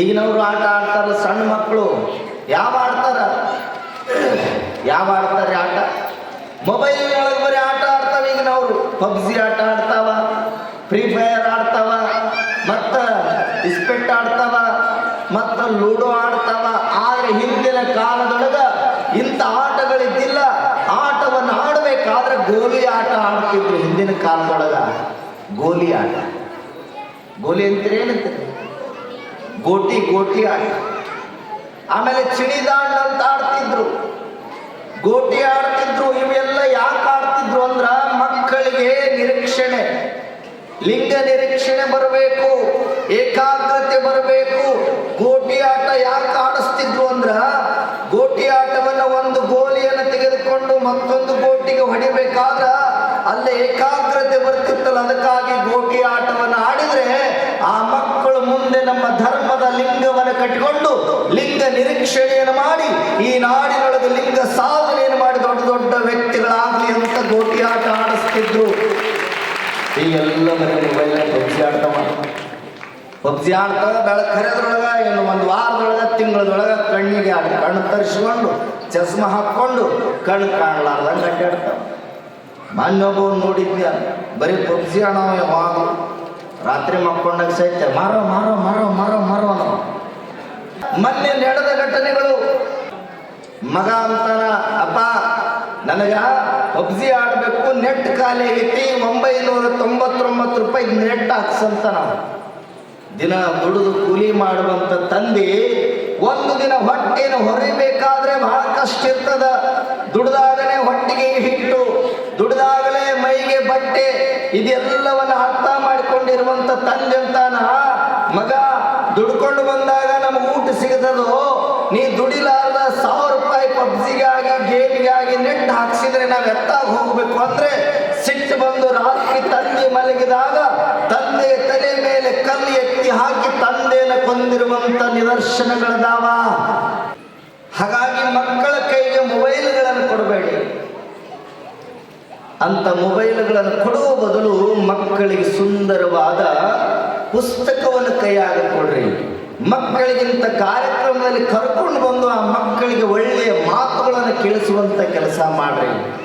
ಈಗಿನವರು ಆಟ ಆಡ್ತಾರ ಸಣ್ಣ ಮಕ್ಕಳು. ಯಾವ ಆಡ್ತಾರ? ಯಾವ ಆಡ್ತಾರೆ ಆಟ? ಮೊಬೈಲ್ ಒಳಗೆ ಬರೀ ಆಟ ಆಡ್ತಾವ ಈಗಿನವರು. ಪಬ್ಜಿ ಆಟ ಆಡ್ತಾವ ಫ್ರೀ ಫೈರ್ ಆಡ್ತಾವ, ಮತ್ತ ಇಸ್ಪೆಟ್ ಆಡ್ತಾವ, ಮತ್ತ ಲೂಡೋ ಆಡ್ತಾವ. ಆದ್ರೆ ಹಿಂದಿನ ಕಾಲದೊಳಗ ಇಂಥ ಆಟಗಳಿದ್ದಿಲ್ಲ. ಆಟವನ್ನು ಆಡಬೇಕಾದ್ರೆ ಗೋಲಿ ಆಟ ಆಡ್ತಿದ್ರು ಹಿಂದಿನ ಕಾಲದೊಳಗ. ಗೋಲಿ ಆಟ. ಗೋಲಿ ಅಂತೀರಿ ಏನಂತೀರಿ ಗೋಟಿ ಗೋಟಿ ಆಟ. ಆಮೇಲೆ ಚಿಣಿದಾಂಡ್ ಅಂತ ಆಡ್ತಿದ್ರು. ಗೋಟಿ ಆಡ್ತಿದ್ರು, ಇವೆಲ್ಲ ಯಾಕೆ ಆಡ್ತಿದ್ರು ಅಂದ್ರ ಮಕ್ಕಳಿಗೆ ನಿರೀಕ್ಷಣೆ. ಲಿಂಗ ನಿರೀಕ್ಷಣೆ ಬರಬೇಕು, ಏಕಾಗ್ರತೆ ಬರಬೇಕು. ಗೋಟಿ ಆಟ ಯಾಕೆ ಆಡಿಸ್ತಿದ್ರು ಅಂದ್ರ ಗೋಟಿ ಆಟವನ್ನ ಒಂದು ಗೋಲಿಯನ್ನು ತೆಗೆದುಕೊಂಡು ಮತ್ತೊಂದು ಗೋಟಿಗೆ ಹೊಡಿಬೇಕಾದ್ರ ಅಲ್ಲೇ ಏಕಾಗ್ರತೆ ಬರ್ತಿತ್ತಲ್ಲ, ಅದಕ್ಕಾಗಿ ಗೋಟಿ ಆಟವನ್ನು ಕಟ್ಟಿಕೊಂಡು ಲಿಂಗ ನಿರೀಕ್ಷಣೆಯನ್ನು ಮಾಡಿ ಈ ನಾಡಿನೊಳಗೆ ಲಿಂಗ ಸಾಧನೆಯನ್ನು ಮಾಡಿ ದೊಡ್ಡ ದೊಡ್ಡ ವ್ಯಕ್ತಿಗಳಾಗಲಿ ಅಂತ ಗೋಟಿ ಆಟ ಆಡಿಸ್ತಿದ್ರು. ಈ ಎಲ್ಲ ಮೊಬೈಲ್ ಪಬ್ಜಿ ಆಡ್ತಾವ ಪಬ್ಜಿ ಆಡ್ತಾ ಬೆಳಗ್ಗೆ ಕರೆದ್ರೊಳಗ ಇನ್ನು ಒಂದು ವಾರದೊಳಗ, ತಿಂಗಳದೊಳಗ ಕಣ್ಣಿಗೆ ಆಡ ಕಣ್ಣು ತರಿಸ್ಕೊಂಡು, ಚಸ್ಮ ಹಾಕ್ಕೊಂಡು ಕಣ್ಣು ಕಾಣಲಾರ್ದಂಗೆ ಅಡ್ಡಾಡ್ತಾವ ಮೊನ್ನೊಬ್ಬ ನೋಡಿದ್ಯ, ಬರೀ ಪಬ್ಜಿ ಅಣ್ಣ ಯಾವಾಗ ರಾತ್ರಿ ಮಕ್ಕೊಂಡಾಗ ಸಹಿತ ಮಾರೋ ಮಾರೋ ಮಾರೋ ಮಾರೋ ಮಾರೋ ಅನ್ನೋ ಮೊನ್ನೆ ನಡೆದ ಘಟನೆಗಳು. ಮಗ ಅಂತಾನ, ಅಪ್ಪ, ನನಗ ಪಬ್ಜಿ ಆಡಬೇಕು, ನೆಟ್ ಖಾಲಿ ಐತಿ ಒಂಬೈನೂರ ತೊಂಬತ್ತೊಂಬತ್ತು ರೂಪಾಯಿ ನೆಟ್ ಹಾಕ್ಸಂತ ನಾವು ದಿನ ದುಡಿದು ಕೂಲಿ ಮಾಡುವಂತ ತಂದೆ, ಒಂದು ದಿನ ಹೊಟ್ಟೆನ ಹೊರಿಬೇಕಾದ್ರೆ ಬಹಳ ಕಷ್ಟ ಇರ್ತದ. ದುಡ್ದಾಗಲೇ ಹೊಟ್ಟೆಗೆ ಹಿಟ್ಟು, ದುಡ್ದಾಗಲೇ ಮೈಗೆ ಬಟ್ಟೆ, ಇದೆಲ್ಲವನ್ನ ಅರ್ಥ ಮಾಡಿಕೊಂಡಿರುವಂತ ತಂದೆ ಅಂತಾನ ಮಗ, ದುಡ್ಕೊಂಡು ಬಂದಾಗ ಸಿಗತದೋ ನೀ ದುಡಿಲಾರ್ದ ಸಾವಿರ ರೂಪಾಯಿ ಪಬ್ಜಿಗಾಗಿ, ಗೇಮಿಗಾಗಿ ನೆಟ್ ಹಾಕ್ಸಿದ್ರೆ ನಾವು ಎತ್ತಾಗ ಹೋಗ್ಬೇಕು ಅಂದ್ರೆ ಸಿಟ್ಟು ಬಂದು ರಾತ್ರಿ ತಂದೆ ಮಲಗಿದಾಗ ತಂದೆ ತಲೆ ಮೇಲೆ ಕಲ್ಲು ಎತ್ತಿ ಹಾಕಿ ತಂದೆನ ಕೊಂದಿರುವಂತ ನಿದರ್ಶನಗಳದಾವ ಹಾಗಾಗಿ ಮಕ್ಕಳ ಕೈಗೆ ಮೊಬೈಲ್ಗಳನ್ನು ಕೊಡಬೇಡಿ. ಅಂತ ಮೊಬೈಲ್ಗಳನ್ನು ಕೊಡುವ ಬದಲು ಮಕ್ಕಳಿಗೆ ಸುಂದರವಾದ ಪುಸ್ತಕವನ್ನು ಕೈಯಾಗ ಕೊಡ್ರಿ. ಮಕ್ಕಳಿಗಿಂತ ಕಾರ್ಯಕ್ರಮದಲ್ಲಿ ಕರ್ಕೊಂಡು ಬಂದು ಆ ಮಕ್ಕಳಿಗೆ ಒಳ್ಳೆಯ ಮಾತುಗಳನ್ನು ಕೇಳಿಸುವಂಥ ಕೆಲಸ ಮಾಡ್ರಿ.